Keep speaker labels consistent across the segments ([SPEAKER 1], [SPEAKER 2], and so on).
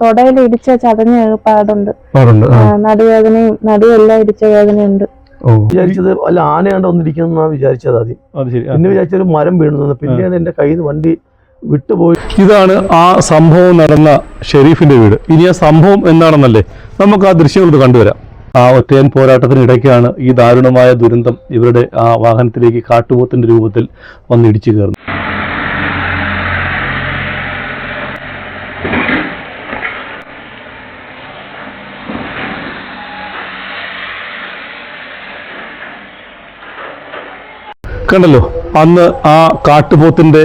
[SPEAKER 1] തൊടയിൽ ഇടിച്ച ചതഞ്ഞ പാടുണ്ട്.
[SPEAKER 2] പാടുണ്ട്
[SPEAKER 1] ആ. നടുവേദനയും നടുവെല്ലാം ഇടിച്ച വേദനയുണ്ട്.
[SPEAKER 2] ഓ.
[SPEAKER 3] വിചാരിച്ചത് അല്ല ആനയാണ്ട് വന്നിരിക്കുന്ന വിചാരിച്ചത് ആദ്യം.
[SPEAKER 2] അത് ശരി ആ.
[SPEAKER 3] പിന്നെ വിചാരിച്ചത് ഒരു മരം വീണു പിന്നെയാണ് എന്റെ കയ്യിൽ നിന്ന് വണ്ടി വിട്ടുപോയി.
[SPEAKER 2] ഇതാണ് ആ സംഭവം നടന്ന ഷെരീഫിന്റെ വീട്. ഇനി ആ സംഭവം എന്താണെന്നല്ലേ നമുക്ക് ആ ദൃശ്യങ്ങളൊന്ന് കണ്ടുവരാം. ആ ഒറ്റയൻ പോരാട്ടത്തിനിടയ്ക്കാണ് ഈ ദാരുണമായ ദുരന്തം ഇവരുടെ ആ വാഹനത്തിലേക്ക് കാട്ടുപോത്തിന്റെ രൂപത്തിൽ വന്നിടിച്ചു കയറുന്നത്. കണ്ടല്ലോ? അന്ന് ആ കാട്ടുപോത്തിന്റെ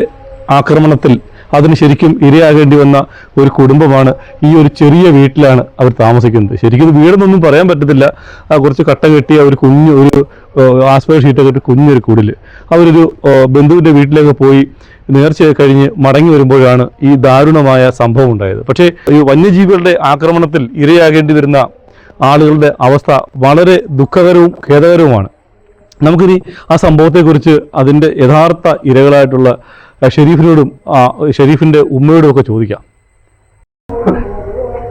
[SPEAKER 2] ആക്രമണത്തിൽ അതിന് ശരിക്കും ഇരയാകേണ്ടി വന്ന ഒരു കുടുംബമാണ് ഈ ഒരു ചെറിയ വീട്ടിലാണ് അവർ താമസിക്കുന്നത്. ശരിക്കും വീടെന്നൊന്നും പറയാൻ പറ്റത്തില്ല. ആ കുറച്ച് കട്ട കെട്ടിയ ഒരു കുഞ്ഞ് ഒരു ആസ്പയർ ഷീറ്റൊക്കെ ഇട്ട് കുഞ്ഞൊരു കുടിൽ അവരൊരു ബന്ധുവിന്റെ വീട്ടിലേക്ക് പോയി നേർച്ച കഴിഞ്ഞ് മടങ്ങി വരുമ്പോഴാണ് ഈ ദാരുണമായ സംഭവം ഉണ്ടായത്. പക്ഷേ ഈ വന്യജീവികളുടെ ആക്രമണത്തിൽ ഇരയാകേണ്ടി വരുന്ന ആളുകളുടെ അവസ്ഥ വളരെ ദുഃഖകരവും ഖേദകരവുമാണ്. നമുക്കിനി ആ സംഭവത്തെക്കുറിച്ച് അതിന്റെ യഥാർത്ഥ ഇരകളായിട്ടുള്ള ഷെരീഫിനോടും ആ ഷെരീഫിന്റെ ഉമ്മയോടും ഒക്കെ ചോദിക്കാം.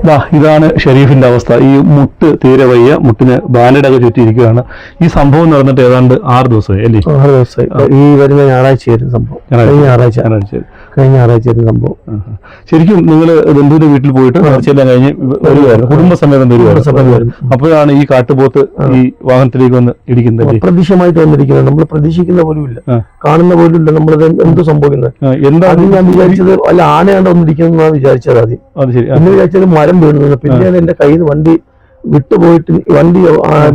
[SPEAKER 2] ദാ ഇതാണ് ഷെരീഫിന്റെ അവസ്ഥ. ഈ മുട്ട് തീരെ വയ്യ മുട്ടിന് ബാലഡൊക്കെ ചുറ്റിയിരിക്കുകയാണ്. ഈ സംഭവം നടന്നിട്ട് ഏതാണ്ട് ആറ് ദിവസമായി അല്ലേ?
[SPEAKER 3] ആറ് ദിവസമായി. ഈ വരുന്ന ഞായറാഴ്ചയായിരുന്നു സംഭവം.
[SPEAKER 2] ഞായറാഴ്ച.
[SPEAKER 3] ഞായറാഴ്ച. കഴിഞ്ഞ ഞായറാഴ്ചയായിരുന്നു സംഭവം.
[SPEAKER 2] ശരിക്കും നിങ്ങൾ ബന്ധുവിന്റെ വീട്ടിൽ പോയിട്ട് നേർച്ചയെല്ലാം കഴിഞ്ഞ് വരുവായിരുന്നു. കുടുംബസമേതം
[SPEAKER 3] വരുവായിരുന്നു.
[SPEAKER 2] അപ്പോഴാണ് ഈ കാട്ടുപോത്ത് ഈ വാഹനത്തിലേക്ക് വന്ന് ഇടിക്കുന്നത്. പ്രതീക്ഷമായിട്ട്
[SPEAKER 3] അപ്രതീക്ഷമായിട്ട് വന്നിരിക്കുന്നത്. നമ്മൾ പ്രതീക്ഷിക്കുന്ന പോലും ഇല്ല കാണുന്ന പോലും ഇല്ല നമ്മളത് എന്ത് സംഭവിക്കുന്നത്?
[SPEAKER 2] എന്താണ്
[SPEAKER 3] ഞാൻ വിചാരിച്ചത് അല്ല ആനയാണ്ട് വന്നിരിക്കുന്ന വിചാരിച്ചത് ആദ്യം. പിന്നെ വിചാരിച്ചത് മരം വീണു പിന്നെ എന്റെ കയ്യിൽ നിന്ന് വണ്ടി വിട്ടുപോയിട്ട് വണ്ടി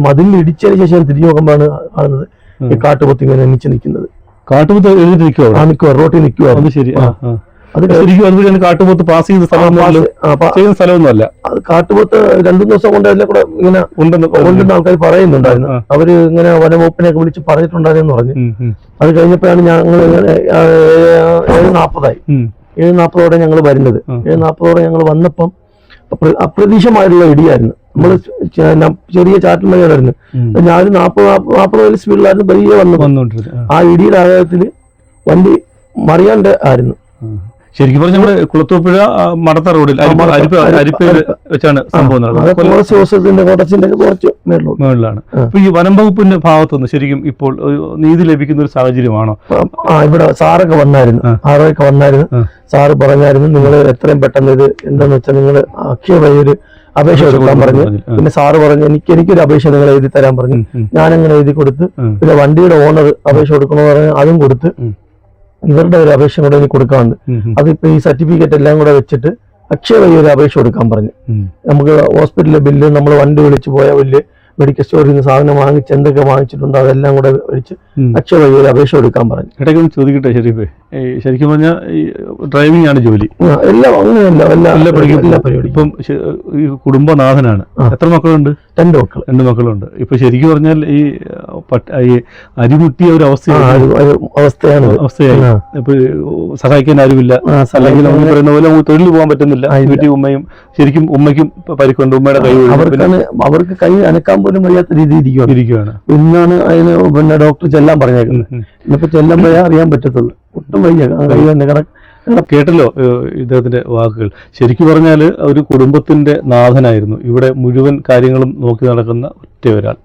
[SPEAKER 3] മതിലിൽ ഇടിച്ചതിന് ശേഷം തിരിഞ്ഞു നോക്കുമ്പോഴാണ് കാണുന്നത് ഈ കാട്ടുപോത്ത് ഇങ്ങനെ എണിച്ച് നിൽക്കുന്നത്.
[SPEAKER 2] കാട്ടുപോത്ത് എഴുതി നിൽക്കുവോ
[SPEAKER 3] റോട്ടിൽ നിൽക്കുക
[SPEAKER 2] അത് ശരി ആ, ആ.
[SPEAKER 3] അത്
[SPEAKER 2] ശരിക്കും അതുവഴിയാണ് കാട്ടുപോത്ത് പാസ് ചെയ്ത സ്ഥലം ചെയ്യുന്ന സ്ഥലമൊന്നുമല്ല.
[SPEAKER 3] അത് കാട്ടുപോത്ത് രണ്ടു ദിവസം കൊണ്ട് അതിനെ കൂടെ ഇങ്ങനെ
[SPEAKER 2] ഉണ്ടെന്ന്
[SPEAKER 3] ആൾക്കാർ പറയുന്നുണ്ടായിരുന്നു. അവർ ഇങ്ങനെ വനവകുപ്പിനെയൊക്കെ വിളിച്ച് പറഞ്ഞിട്ടുണ്ടായിരുന്നു പറഞ്ഞു. അത് കഴിഞ്ഞപ്പോഴാണ് ഞങ്ങൾ ഏഴ് നാൽപ്പതായി. ഏഴ് നാൽപ്പതോടെ ഞങ്ങൾ വരുന്നത്. ഏഴ് നാൽപ്പതോടെ ഞങ്ങൾ വന്നപ്പം അപ്ര- അപ്രതീക്ഷമായിട്ടുള്ള ഇടിയായിരുന്നു. നമ്മൾ ചെറിയ ചാറ്റൽ മഴയായിരുന്നു
[SPEAKER 2] ഉം.
[SPEAKER 3] ഞാൻ നാൽപ്പത് നാൽപ്പത് വലിയ സ്പീഡിലായിരുന്നു വലിയ
[SPEAKER 2] വന്നു ആ,
[SPEAKER 3] ആ ഇടിയുടെ ആഘാതത്തിൽ വണ്ടി മറിയാണ്ട് ആയിരുന്നു.
[SPEAKER 2] ശരിക്കും പറഞ്ഞ നമ്മുടെ കുളത്തൂപ്പുഴ മടത്ത റോഡിൽ അരിപ്പയിൽ വെച്ചാണ് സംഭവം
[SPEAKER 3] കുറച്ച് മേളിലോട്ട്
[SPEAKER 2] മുകളിലാണ്. അപ്പൊ ഈ വനം വകുപ്പിന്റെ ഭാഗത്തുനിന്ന് ശരിക്കും ഇപ്പോൾ നീതി ലഭിക്കുന്ന ഒരു സാഹചര്യമാണോ?
[SPEAKER 3] ഇവിടെ സാറൊക്കെ വന്നായിരുന്നു. ആറൊക്കെ വന്നായിരുന്നു. സാറ് പറഞ്ഞായിരുന്നു നിങ്ങൾ എത്രയും പെട്ടെന്ന് ഇത് എന്താന്ന് വെച്ചാൽ നിങ്ങൾ അക്ഷയ ഒരു അപേക്ഷ കൊടുക്കാൻ പറഞ്ഞു. പിന്നെ സാറ് പറഞ്ഞു എനിക്ക് എനിക്കൊരു അപേക്ഷ നിങ്ങൾ എഴുതി തരാൻ പറഞ്ഞു. ഞാനങ്ങനെ എഴുതി കൊടുത്ത് പിന്നെ വണ്ടിയുടെ ഓണർ അപേക്ഷ കൊടുക്കണമെന്ന് പറഞ്ഞാൽ അതും കൊടുത്ത്. ഇവരുടെ ഒരു അപേക്ഷ കൂടെ എനിക്ക്
[SPEAKER 2] ഉം,
[SPEAKER 3] അതിപ്പോ ഈ സർട്ടിഫിക്കറ്റ് എല്ലാം കൂടെ വെച്ചിട്ട് അക്ഷയ വഴി ഒരു അപേക്ഷ കൊടുക്കാൻ പറഞ്ഞു. നമുക്ക് ഹോസ്പിറ്റലിലെ ബില്ല് നമ്മൾ വണ്ടി വിളിച്ചു പോയ ബില്ല് മെഡിക്കൽ സ്റ്റോറിൽ നിന്ന് സാധനം വാങ്ങിച്ച് എന്തൊക്കെ വാങ്ങിച്ചിട്ടുണ്ട് അതെല്ലാം കൂടെ വെച്ച്. അക്ഷയ വഴി ഒരു അപേക്ഷ കൊടുക്കാൻ പറഞ്ഞു.
[SPEAKER 2] ഇടയ്ക്ക് ഒന്ന് ചോദിക്കട്ടെ ഷെരീഫ്? ശരിക്കും പറഞ്ഞാൽ ഡ്രൈവിംഗ് ആണ് ജോലി.
[SPEAKER 3] എല്ലാം അങ്ങനെയല്ല എല്ലാം
[SPEAKER 2] ഇപ്പം കുടുംബനാഥനാണ്. എത്ര മക്കളുണ്ട്?
[SPEAKER 3] രണ്ട് മക്കൾ
[SPEAKER 2] രണ്ട് മക്കളുണ്ട്. ഇപ്പൊ ശരിക്കും പറഞ്ഞാൽ ഈ അരിമുട്ടിയ ഒരു
[SPEAKER 3] അവസ്ഥയാണ് അവസ്ഥയാണ്.
[SPEAKER 2] അവസ്ഥയായി. സഹായിക്കാൻ ആരുമില്ല. അല്ലെങ്കിൽ
[SPEAKER 3] നമ്മൾ
[SPEAKER 2] പറയുന്ന പോലെ നമുക്ക് തൊഴിൽ പോകാൻ പറ്റുന്നില്ല.
[SPEAKER 3] അരിമുട്ടി
[SPEAKER 2] വീട്ടിൽ ഉമ്മയും ശരിക്കും ഉമ്മയ്ക്കും പരിക്കുണ്ട്. ഉമ്മയുടെ കൈ
[SPEAKER 3] അവർക്കാണ് അവർക്ക് കൈ അനക്കാൻ പോലും വയ്യാത്ത രീതി ഇരിക്കുകയാണ് ഇന്നാണ് അതിന് പിന്നെ ഡോക്ടർ ചെല്ലാൻ പറഞ്ഞേക്കുന്നത്. ഇന്നിപ്പോ ചെല്ലുമ്പോഴേ അറിയാൻ പറ്റത്തുള്ളൂ. ഒട്ടും വയ്യ. കൈ കിട
[SPEAKER 2] കേട്ടല്ലോ ഇദ്ദേഹത്തിന്റെ വാക്കുകൾ. ശരിക്കും പറഞ്ഞാൽ ഒരു കുടുംബത്തിന്റെ നാഥനായിരുന്നു. ഇവിടെ മുഴുവൻ കാര്യങ്ങളും നോക്കി നടക്കുന്ന ഒറ്റ ഒരാൾ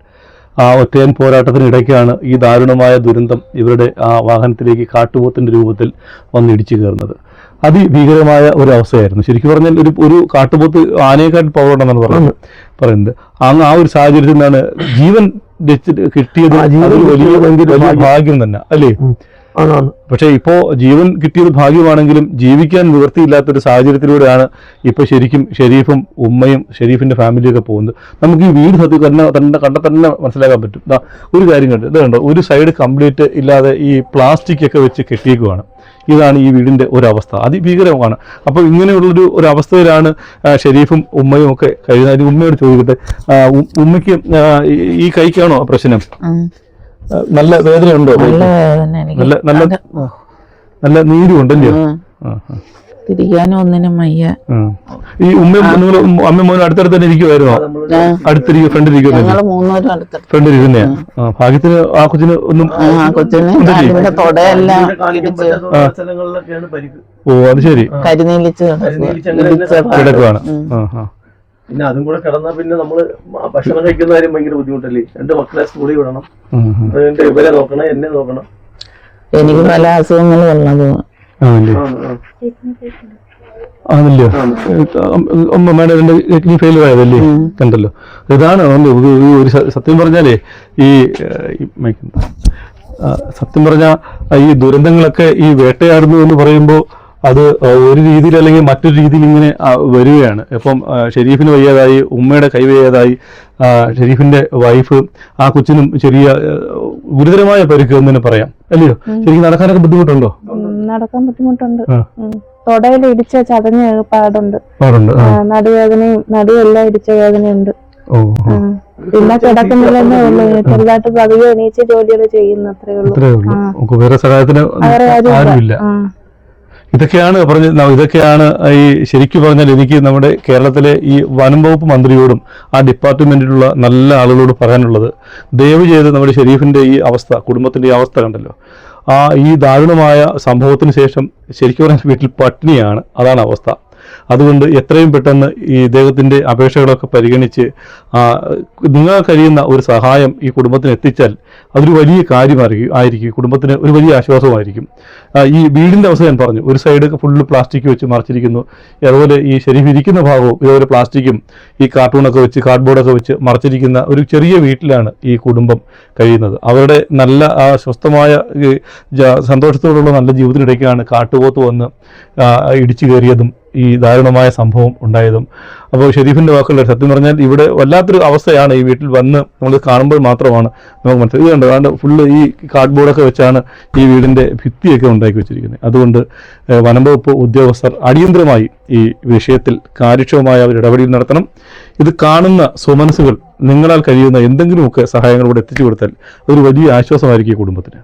[SPEAKER 2] ആ ഒറ്റയൻ പോരാട്ടത്തിനിടയ്ക്കാണ് ഈ ദാരുണമായ ദുരന്തം ഇവരുടെ ആ വാഹനത്തിലേക്ക് കാട്ടുപോത്തിന്റെ രൂപത്തിൽ വന്ന് ഇടിച്ചു കയറുന്നത്. അതിഭീകരമായ ഒരു അവസ്ഥയായിരുന്നു ശരിക്കും പറഞ്ഞാൽ ഒരു ഒരു കാട്ടുപോത്ത് ആനയെക്കാട്ട് പവർ ഉണ്ടെന്നാണ് പറയുന്നത് പറയുന്നത്. അങ്ങ് ആ ഒരു സാഹചര്യത്തിൽ നിന്നാണ് ജീവൻ കിട്ടിയത് വലിയ
[SPEAKER 3] ഭാഗ്യം.
[SPEAKER 2] തന്നെ അല്ലേ? പക്ഷേ ഇപ്പോ ജീവൻ കിട്ടിയത് ഭാഗ്യമാണെങ്കിലും ജീവിക്കാൻ നിവൃത്തിയില്ലാത്തൊരു സാഹചര്യത്തിലൂടെയാണ് ഇപ്പോൾ ശരിക്കും ഷെരീഫും ഉമ്മയും ഷെരീഫിന്റെ ഫാമിലിയൊക്കെ പോകുന്നത്. നമുക്ക് ഈ വീട് സത്യം തന്നെ തന്നെ കണ്ട തന്നെ മനസ്സിലാക്കാൻ പറ്റും. ദാ ഒരു കാര്യം കണ്ട്. ഇത് കണ്ടോ? ഒരു സൈഡ് കംപ്ലീറ്റ് ഇല്ലാതെ ഈ പ്ലാസ്റ്റിക് ഒക്കെ വെച്ച് കെട്ടിയേക്കുവാണ്. ഇതാണ് ഈ വീടിന്റെ ഒരവസ്ഥ. അതിഭീകരമാണ്. അപ്പോൾ ഇങ്ങനെയുള്ളൊരു ഒരു അവസ്ഥയിലാണ് ഷെരീഫും ഉമ്മയും ഒക്കെ കഴിയുന്നത്. ഉമ്മയോട് ചോദിക്കട്ടെ? ഉമ്മയ്ക്ക് ഈ- കൈക്കാണോ പ്രശ്നം? നല്ല വേദനയുണ്ടോ?
[SPEAKER 4] നല്ല
[SPEAKER 2] നല്ല നല്ല നല്ല നീരും ഉണ്ടല്ലോ.
[SPEAKER 4] തിരിക്കാനും ഒന്നിനും വയ്യ.
[SPEAKER 2] ഈ ഉമ്മയും അമ്മയും മോനും അടുത്തടുത്ത് തന്നെ ഇരിക്കുമായിരുന്നോ അടുത്തിരിക്കും ഫ്രണ്ടിൽ ഇരുന്നേ ആ. ഭാഗ്യത്തിന് ആ കൊച്ചിന് ഒന്നും ഓ അത് ശരി. കിടക്കുവാണ്. ആ ആ.
[SPEAKER 3] പിന്നെ അതും കൂടെ കിടന്നാൽ പിന്നെ നമ്മൾ ഭക്ഷണം കഴിക്കുന്ന കാര്യം ഭയങ്കര ബുദ്ധിമുട്ടല്ലേ? എന്റെ മക്കളെ സ്കൂളിൽ വിടണം. എന്റെ ഇവരെ നോക്കണം എന്നെ നോക്കണം.
[SPEAKER 4] എനിക്ക് പല അസുഖങ്ങളും ഉള്ളത്
[SPEAKER 2] ആണല്ലേ
[SPEAKER 3] ആ, ആ.
[SPEAKER 2] ആണല്ലോ? അമ്മമ്മയുടെ രണ്ട് കിഡ്നി ഫെയിലർ ആയതല്ലേ? കണ്ടല്ലോ. ഇതാണ് ഒരു സത്യം പറഞ്ഞാലേ ഈ സത്യം പറഞ്ഞാൽ ഈ ദുരന്തങ്ങളൊക്കെ ഈ വേട്ടയാടുന്നു എന്ന് പറയുമ്പോൾ അത് ഒരു രീതിയിൽ അല്ലെങ്കിൽ മറ്റൊരു രീതിയിൽ ഇങ്ങനെ വരികയാണ്. ഇപ്പം ഷെരീഫിന് വയ്യാതായി ഉമ്മയുടെ കൈ വയ്യാതായി ഷെരീഫിന്റെ വൈഫ് ആ കൊച്ചിനും ചെറിയ ഗുരുതരമായ പരിക്ക് എന്ന് തന്നെ പറയാം. അല്ലയോ? ശരിക്കും നടക്കാനൊക്കെ ബുദ്ധിമുട്ടുണ്ടോ?
[SPEAKER 1] നടക്കാൻ ബുദ്ധിമുട്ടുണ്ട്. തൊടയിൽ ഇടിച്ച ചതഞ്ഞ പാടുണ്ട്. നടുവേദനയും നടുവെല്ലാം ഇടിച്ച വേദനയുണ്ട്. പിന്നെ കിടക്കുന്നില്ലെന്നേ ഉള്ളൂ. ചെറുതായിട്ട് പതിവ് എണീച്ച് ജോലികൾ ചെയ്യുന്നു അത്രേ ഉള്ളൂ.
[SPEAKER 2] വേറെ സഹായത്തിന് ആരുമില്ല. ഇതൊക്കെയാണ് പറഞ്ഞ ഇതൊക്കെയാണ് ഈ ശരിക്കും പറഞ്ഞാൽ എനിക്ക് നമ്മുടെ കേരളത്തിലെ ഈ വനം വകുപ്പ് മന്ത്രിയോടും ആ ഡിപ്പാർട്ട്മെന്റിലുള്ള നല്ല ആളുകളോട് പറയാനുള്ളത്. ദയവ് ചെയ്ത് നമ്മുടെ ഷെരീഫിന്റെ ഈ അവസ്ഥ കുടുംബത്തിന്റെ ഈ അവസ്ഥ കണ്ടല്ലോ. ആ ഈ ദാരുണമായ സംഭവത്തിന് ശേഷം ശരിക്കും പറഞ്ഞാൽ വീട്ടിൽ പട്ടിണിയാണ്. അതാണ് അവസ്ഥ. അതുകൊണ്ട് എത്രയും പെട്ടെന്ന് ഈ ഇദ്ദേഹത്തിന്റെ അപേക്ഷകളൊക്കെ പരിഗണിച്ച് നിങ്ങൾ കഴിയുന്ന ഒരു സഹായം ഈ കുടുംബത്തിന് എത്തിച്ചാൽ അതൊരു വലിയ കാര്യമായിരിക്കും ആയിരിക്കും. കുടുംബത്തിന് ഒരു വലിയ ആശ്വാസമായിരിക്കും. ഈ വീടിന്റെ അവസ്ഥ ഞാൻ പറഞ്ഞു. ഒരു സൈഡ് ഫുള്ള് പ്ലാസ്റ്റിക് വെച്ച് മറച്ചിരിക്കുന്നു. അതുപോലെ ഈ ശരീരം ഇരിക്കുന്ന ഭാഗവും ഇതുപോലെ പ്ലാസ്റ്റിക്കും ഈ കാർട്ടൂണൊക്കെ വെച്ച് കാർഡ്ബോർഡൊക്കെ വെച്ച് മറച്ചിരിക്കുന്ന ഒരു ചെറിയ വീട്ടിലാണ് ഈ കുടുംബം കഴിയുന്നത്. അവരുടെ നല്ല ആ സ്വസ്ഥമായ സന്തോഷത്തോടുള്ള നല്ല ജീവിതത്തിനിടയ്ക്കാണ് കാട്ടുപോത്ത് വന്ന് ഇടിച്ചു കയറിയതും ഈ ദാരുണമായ സംഭവം ഉണ്ടായതും. അപ്പോൾ ഷെരീഫിന്റെ വാക്കുകൾ സത്യം പറഞ്ഞാൽ ഇവിടെ വല്ലാത്തൊരു അവസ്ഥയാണ് ഈ വീട്ടിൽ വന്ന് നമ്മൾ കാണുമ്പോൾ മാത്രമാണ് നമുക്ക് മനസ്സിലായി ഇത് കണ്ടോ? അതുകൊണ്ട് ഫുള്ള് ഈ കാർഡ്ബോർഡൊക്കെ വെച്ചാണ് ഈ വീടിന്റെ ഭിത്തിയൊക്കെ ഉണ്ടാക്കി വെച്ചിരിക്കുന്നത്. അതുകൊണ്ട് വനംവകുപ്പ് വനം ഉദ്യോഗസ്ഥർ അടിയന്തരമായി ഈ വിഷയത്തിൽ കാര്യക്ഷമമായ ഒരു ഇടപെടൽ നടത്തണം. ഇത് കാണുന്ന സ്വമനസ്സുകൾ നിങ്ങളാൽ കഴിയുന്ന എന്തെങ്കിലുമൊക്കെ സഹായങ്ങൾ എത്തിച്ചു കൊടുത്താൽ ഒരു വലിയ ആശ്വാസമായിരിക്കും കുടുംബത്തിന്.